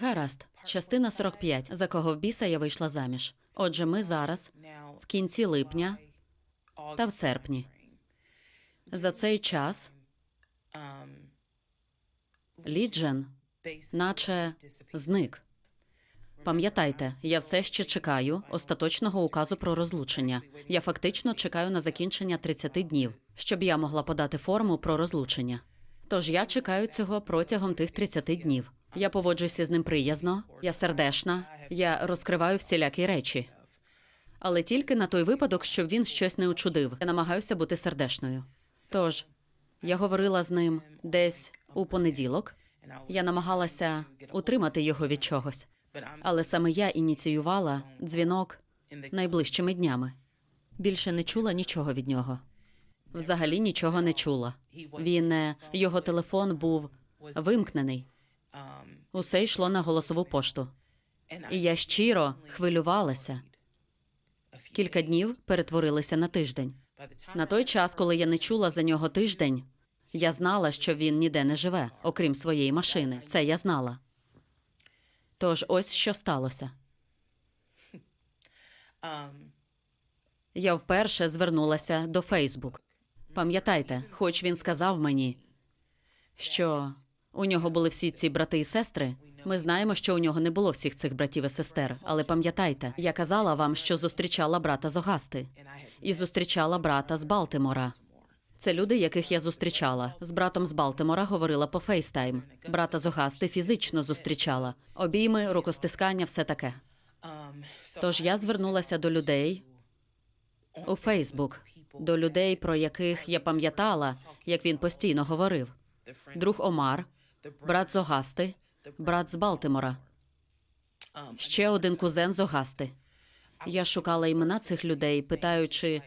Гаразд, частина 45. За кого в біса я вийшла заміж. Отже, ми зараз в кінці липня та в серпні. За цей час Ліджен наче зник. Пам'ятайте, я все ще чекаю остаточного указу про розлучення. Я фактично чекаю на закінчення 30 днів, щоб я могла подати форму про розлучення. Тож я чекаю цього протягом тих 30 днів. Я поводжуся з ним приязно, я сердешна, я розкриваю всілякі речі. Але тільки на той випадок, щоб він щось не учудив. Я намагаюся бути сердешною. Тож я говорила з ним десь у понеділок. Я намагалася утримати його від чогось, але саме я ініціювала дзвінок найближчими днями. Більше не чула нічого від нього. Взагалі нічого не чула. Він е, його телефон був вимкнений. Усе йшло на голосову пошту. І я щиро хвилювалася. Кілька днів перетворилися на тиждень. На той час, коли я не чула за нього тиждень, я знала, що він ніде не живе, окрім своєї машини. Це я знала. Тож ось що сталося. Я вперше звернулася до Фейсбук. Пам'ятайте, хоч він сказав мені, що у нього були всі ці брати і сестри. Ми знаємо, що у нього не було всіх цих братів і сестер. Але пам'ятайте, я казала вам, що зустрічала брата з Огасти і зустрічала брата з Балтимора. Це люди, яких я зустрічала. З братом з Балтимора говорила по фейстайм. Брата з Огасти фізично зустрічала. Обійми, рукостискання, все таке. Тож я звернулася до людей у Фейсбук, до людей, про яких я пам'ятала, як він постійно говорив. Друг Омар, брат з Огасти, брат з Балтимора, ще один кузен з Огасти. Я шукала імена цих людей, питаючи,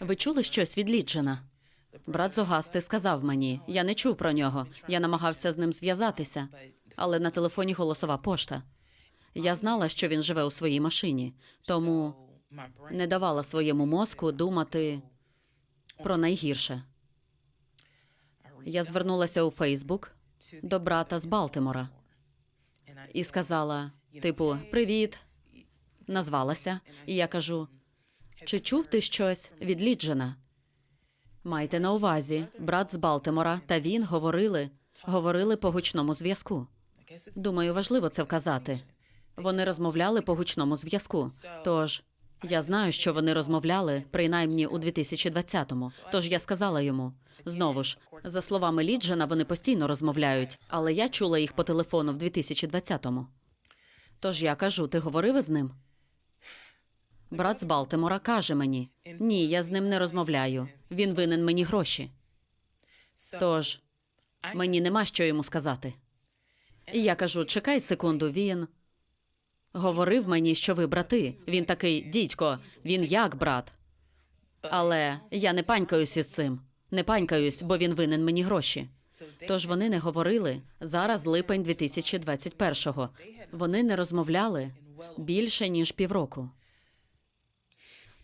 ви чули щось від Ліджена? Брат з Огасти сказав мені, я не чув про нього. Я намагався з ним зв'язатися, але на телефоні голосова пошта. Я знала, що він живе у своїй машині, тому не давала своєму мозку думати про найгірше. Я звернулася у Фейсбук до брата з Балтимора і сказала: типу, привіт, назвалася. І я кажу: чи чув ти щось від Ліджена? Майте на увазі, брат з Балтимора та він говорили, говорили по гучному зв'язку. Думаю, важливо це вказати. Вони розмовляли по гучному зв'язку. Тож я знаю, що вони розмовляли принаймні у 2020-му. Тож я сказала йому знову ж, за словами Ліджена, вони постійно розмовляють, але я чула їх по телефону в 2020-му. Тож я кажу: ти говорив із ним? Брат з Балтимора каже мені: ні, я з ним не розмовляю. Він винен мені гроші. Тож мені нема що йому сказати. І я кажу: чекай секунду, він говорив мені, що ви брати. Він такий, дідько, він як брат. Але я не панькаюсь із цим. Не панькаюсь, бо він винен мені гроші. Тож вони не говорили зараз липень 2021-го. Вони не розмовляли більше ніж півроку.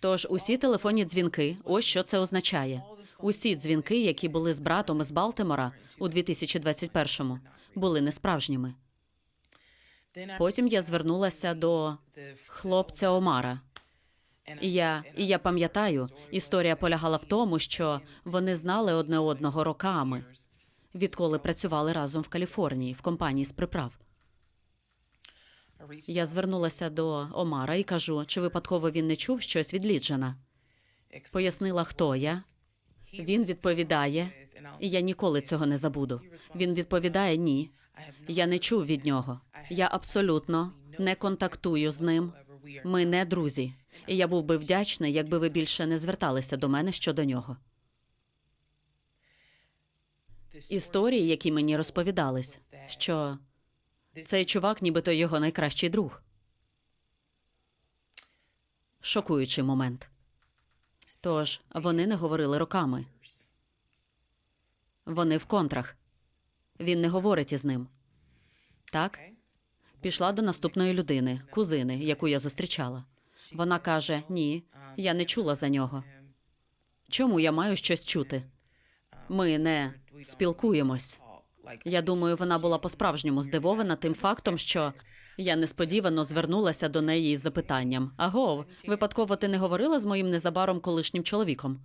Тож усі телефонні дзвінки, ось що це означає. Усі дзвінки, які були з братом із Балтимора у 2021-му, були несправжніми. Потім я звернулася до хлопця Омара. І я, і я пам'ятаю, історія полягала в тому, що вони знали одне одного роками, відколи працювали разом в Каліфорнії в компанії з приправ. Я звернулася до Омара і кажу, чи випадково він не чув щось від Ліджена. Пояснила, хто я. Він відповідає, і я ніколи цього не забуду. Він відповідає ні. Я не чув від нього. Я абсолютно не контактую з ним. Ми не друзі. І я був би вдячний, якби ви більше не зверталися до мене щодо нього. Історії, які мені розповідались, що цей чувак, нібито його найкращий друг. Шокуючий момент. Тож вони не говорили роками. Вони в контрах. Він не говорить із ним. Так? Пішла до наступної людини, кузини, яку я зустрічала. Вона каже: Ні, я не чула за нього. Чому я маю щось чути? Ми не спілкуємось. Я думаю, вона була по-справжньому здивована тим фактом, що я несподівано звернулася до неї із запитанням: Агов, випадково ти не говорила з моїм незабаром колишнім чоловіком?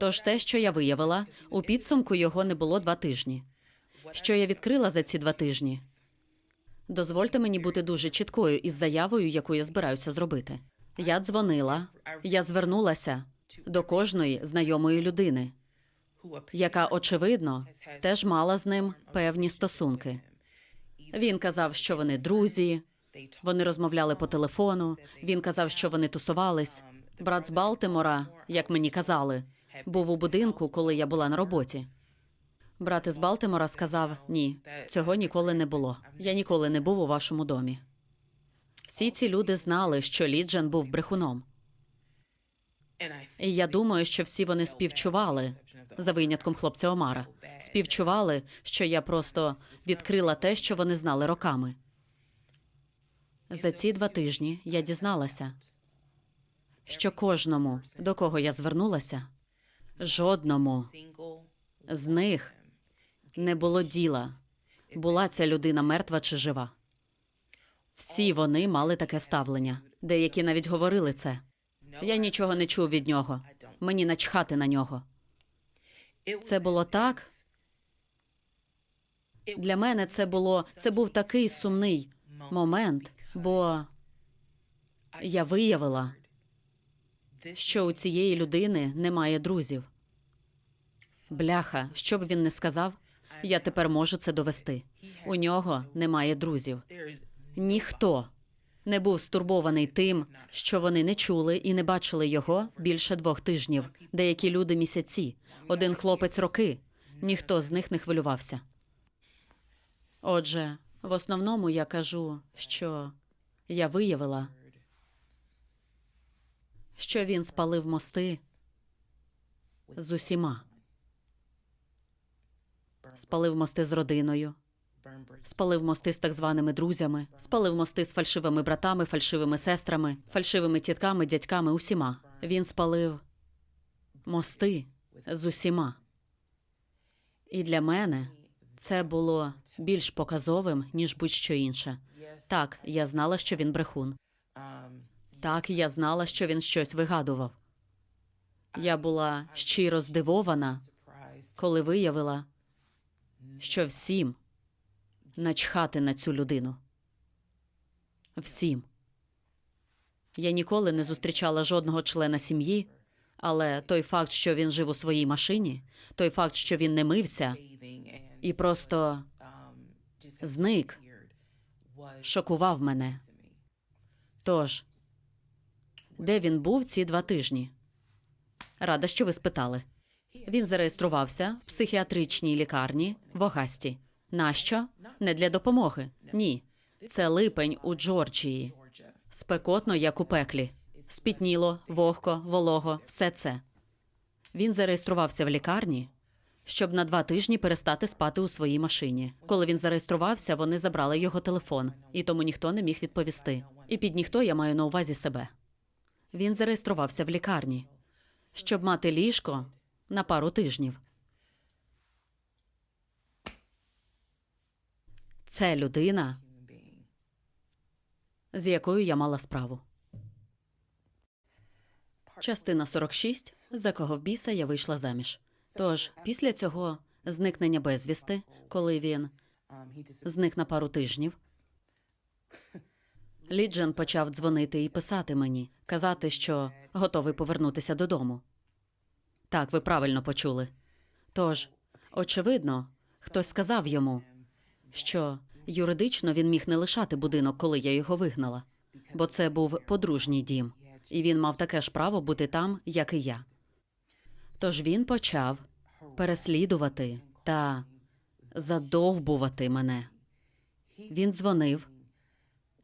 Тож те, що я виявила, у підсумку його не було два тижні. Що я відкрила за ці два тижні? Дозвольте мені бути дуже чіткою із заявою, яку я збираюся зробити. Я дзвонила, я звернулася до кожної знайомої людини, яка, очевидно, теж мала з ним певні стосунки. Він казав, що вони друзі, вони розмовляли по телефону. Він казав, що вони тусувались. Брат з Балтимора, як мені казали, був у будинку, коли я була на роботі. Брат із Балтимора сказав: ні, цього ніколи не було. Я ніколи не був у вашому домі. Всі ці люди знали, що Ліджен був брехуном. І я думаю, що всі вони співчували за винятком хлопця Омара. Співчували, що я просто відкрила те, що вони знали роками. За ці два тижні я дізналася, що кожному, до кого я звернулася, жодному з них не було діла, була ця людина мертва чи жива. Всі вони мали таке ставлення. Деякі навіть говорили це. Я нічого не чув від нього. Мені начхати на нього. Це було так. Для мене це було це був такий сумний момент, бо я виявила, що у цієї людини немає друзів. Бляха, що б він не сказав, я тепер можу це довести. У нього немає друзів. Ніхто не був стурбований тим, що вони не чули і не бачили його більше двох тижнів. Деякі люди місяці, один хлопець роки. Ніхто з них не хвилювався. Отже, в основному я кажу, що я виявила, що він спалив мости з усіма. Спалив мости з родиною, спалив мости з так званими друзями, спалив мости з фальшивими братами, фальшивими сестрами, фальшивими тітками, дядьками, усіма. Він спалив мости з усіма. І для мене це було більш показовим, ніж будь-що інше. Так, я знала, що він брехун. Так, я знала, що він щось вигадував. Я була щиро здивована, коли виявила, що всім начхати на цю людину. Всім. Я ніколи не зустрічала жодного члена сім'ї, але той факт, що він жив у своїй машині, той факт, що він не мився і просто зник, шокував мене. Тож, де він був ці два тижні? Рада, що ви спитали. Він зареєструвався в психіатричній лікарні в Огасті. Нащо? Не для допомоги. Ні. Це липень у Джорджії. Спекотно, як у пеклі. Спітніло, вогко, волого, все це. Він зареєструвався в лікарні, щоб на два тижні перестати спати у своїй машині. Коли він зареєструвався, вони забрали його телефон, і тому ніхто не міг відповісти. І під ніхто я маю на увазі себе. Він зареєструвався в лікарні, щоб мати ліжко на пару тижнів. Це людина, з якою я мала справу. Частина 46. За кого в біса я вийшла заміж. Тож, після цього зникнення безвісти, коли він зник на пару тижнів, Ліджен почав дзвонити і писати мені, казати, що готовий повернутися додому. Так, ви правильно почули. Тож, очевидно, хтось сказав йому, що юридично він міг не лишати будинок, коли я його вигнала, бо це був подружній дім, і він мав таке ж право бути там, як і я. Тож він почав переслідувати та задовбувати мене. Він дзвонив.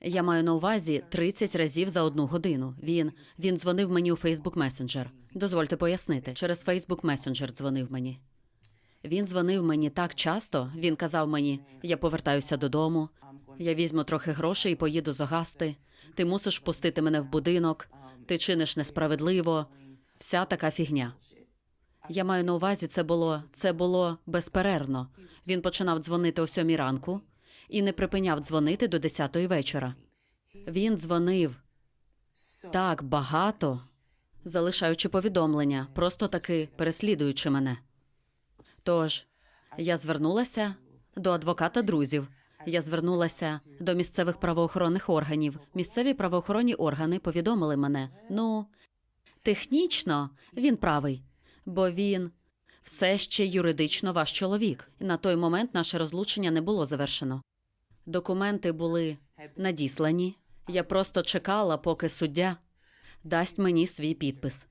Я маю на увазі 30 разів за одну годину. Він він дзвонив мені у Facebook Messenger. Дозвольте пояснити. Через Facebook Messenger дзвонив мені. Він дзвонив мені так часто. Він казав мені: я повертаюся додому, я візьму трохи грошей і поїду з Огасти. Ти мусиш впустити мене в будинок, ти чиниш несправедливо. Вся така фігня. Я маю на увазі, це було це було безперервно. Він починав дзвонити о сьомій ранку і не припиняв дзвонити до десятої вечора. Він дзвонив так багато, залишаючи повідомлення, просто таки переслідуючи мене. Тож я звернулася до адвоката друзів. Я звернулася до місцевих правоохоронних органів. Місцеві правоохоронні органи повідомили мене: ну, технічно він правий, бо він все ще юридично ваш чоловік. На той момент наше розлучення не було завершено. Документи були надіслані. Я просто чекала, поки суддя дасть мені свій підпис.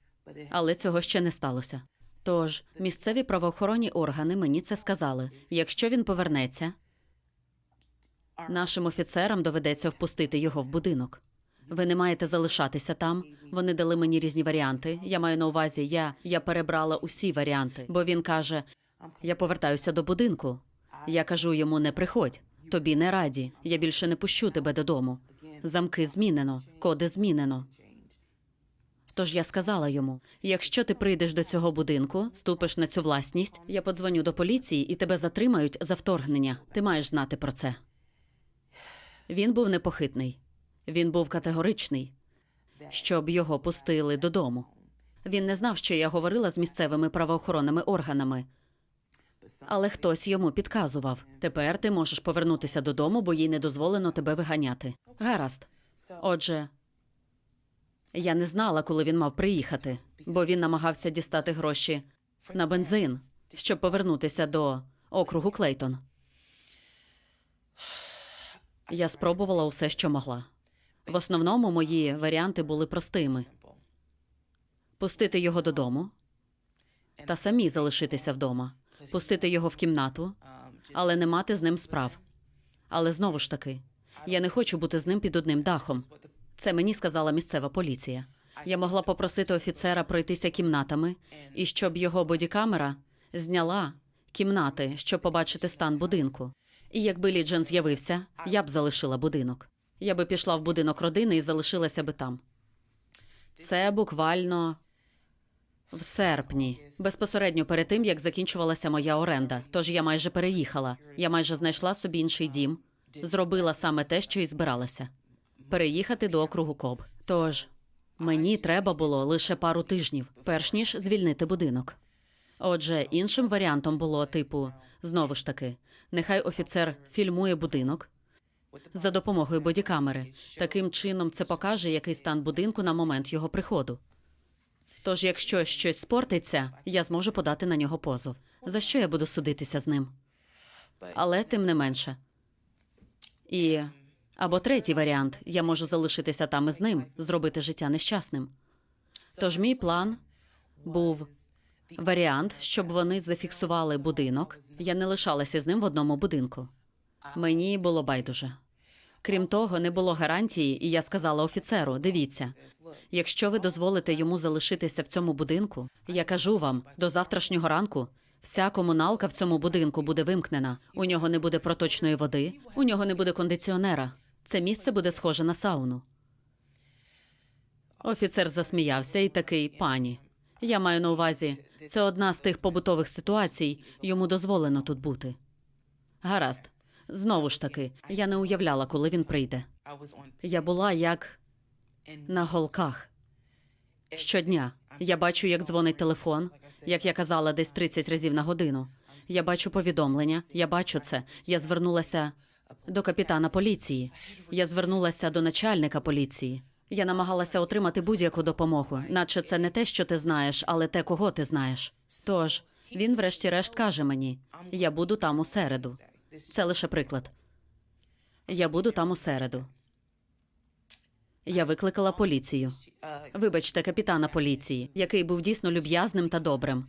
Але цього ще не сталося. Тож місцеві правоохоронні органи мені це сказали: якщо він повернеться, нашим офіцерам доведеться впустити його в будинок. Ви не маєте залишатися там. Вони дали мені різні варіанти. Я маю на увазі, я, я перебрала усі варіанти, бо він каже: я повертаюся до будинку. Я кажу йому: не приходь, тобі не раді. Я більше не пущу тебе додому. Замки змінено, коди змінено. Тож я сказала йому: якщо ти прийдеш до цього будинку, ступиш на цю власність, я подзвоню до поліції і тебе затримають за вторгнення. Ти маєш знати про це. Він був непохитний. Він був категоричний, щоб його пустили додому. Він не знав, що я говорила з місцевими правоохоронними органами. Але хтось йому підказував: тепер ти можеш повернутися додому, бо їй не дозволено тебе виганяти. Гаразд. Отже, я не знала, коли він мав приїхати, бо він намагався дістати гроші на бензин, щоб повернутися до округу Клейтон. Я спробувала усе, що могла. В основному мої варіанти були простими: пустити його додому та самі залишитися вдома, пустити його в кімнату, але не мати з ним справ. Але знову ж таки, я не хочу бути з ним під одним дахом. Це мені сказала місцева поліція. Я могла попросити офіцера пройтися кімнатами, і щоб його бодікамера зняла кімнати, щоб побачити стан будинку. І якби Ліджен з'явився, я б залишила будинок. Я би пішла в будинок родини і залишилася би там. Це буквально в серпні, безпосередньо перед тим, як закінчувалася моя оренда. Тож я майже переїхала. Я майже знайшла собі інший дім, зробила саме те, що і збиралася переїхати до округу Коб. Тож мені треба було лише пару тижнів, перш ніж звільнити будинок. Отже, іншим варіантом було типу, знову ж таки, нехай офіцер фільмує будинок за допомогою бодікамери. Таким чином, це покаже, який стан будинку на момент його приходу. Тож, якщо щось спортиться, я зможу подати на нього позов. За що я буду судитися з ним? Але тим не менше. І або третій варіант я можу залишитися там із ним, зробити життя нещасним. Тож мій план був варіант, щоб вони зафіксували будинок. Я не лишалася з ним в одному будинку. Мені було байдуже. Крім того, не було гарантії, і я сказала офіцеру: дивіться, якщо ви дозволите йому залишитися в цьому будинку, я кажу вам, до завтрашнього ранку вся комуналка в цьому будинку буде вимкнена. У нього не буде проточної води, у нього не буде кондиціонера. Це місце буде схоже на сауну. Офіцер засміявся і такий пані. Я маю на увазі, це одна з тих побутових ситуацій, йому дозволено тут бути. Гаразд. Знову ж таки, я не уявляла, коли він прийде. Я була як на голках. Щодня я бачу, як дзвонить телефон, як я казала, десь 30 разів на годину. Я бачу повідомлення, я бачу це. Я звернулася до капітана поліції. Я звернулася до начальника поліції. Я намагалася отримати будь-яку допомогу, наче це не те, що ти знаєш, але те, кого ти знаєш. Тож він, врешті-решт, каже мені: я буду там у середу. Це лише приклад. Я буду там у середу. Я викликала поліцію. Вибачте, капітана поліції, який був дійсно люб'язним та добрим,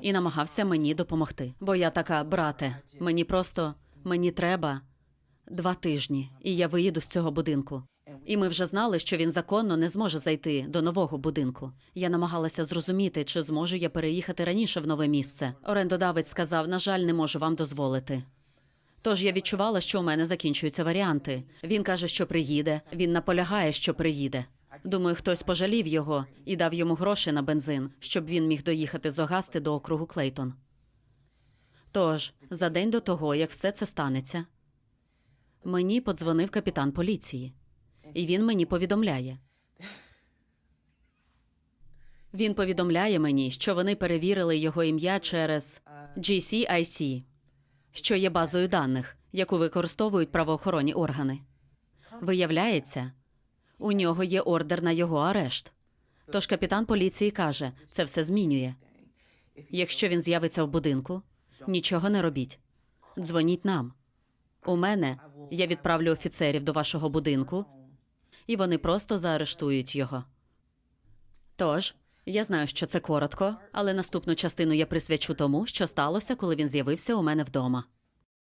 і намагався мені допомогти. Бо я така, брате, мені просто мені треба два тижні, і я виїду з цього будинку. І ми вже знали, що він законно не зможе зайти до нового будинку. Я намагалася зрозуміти, чи зможу я переїхати раніше в нове місце. Орендодавець сказав: на жаль, не можу вам дозволити. Тож я відчувала, що у мене закінчуються варіанти. Він каже, що приїде. Він наполягає, що приїде. Думаю, хтось пожалів його і дав йому гроші на бензин, щоб він міг доїхати з Огасти до округу Клейтон. Тож, за день до того, як все це станеться, мені подзвонив капітан поліції, і він мені повідомляє. Він повідомляє мені, що вони перевірили його ім'я через GCIC, що є базою даних, яку використовують правоохоронні органи. Виявляється, у нього є ордер на його арешт. Тож капітан поліції каже, це все змінює. Якщо він з'явиться в будинку, нічого не робіть. Дзвоніть нам. У мене я відправлю офіцерів до вашого будинку, і вони просто заарештують його. Тож, я знаю, що це коротко, але наступну частину я присвячу тому, що сталося, коли він з'явився у мене вдома.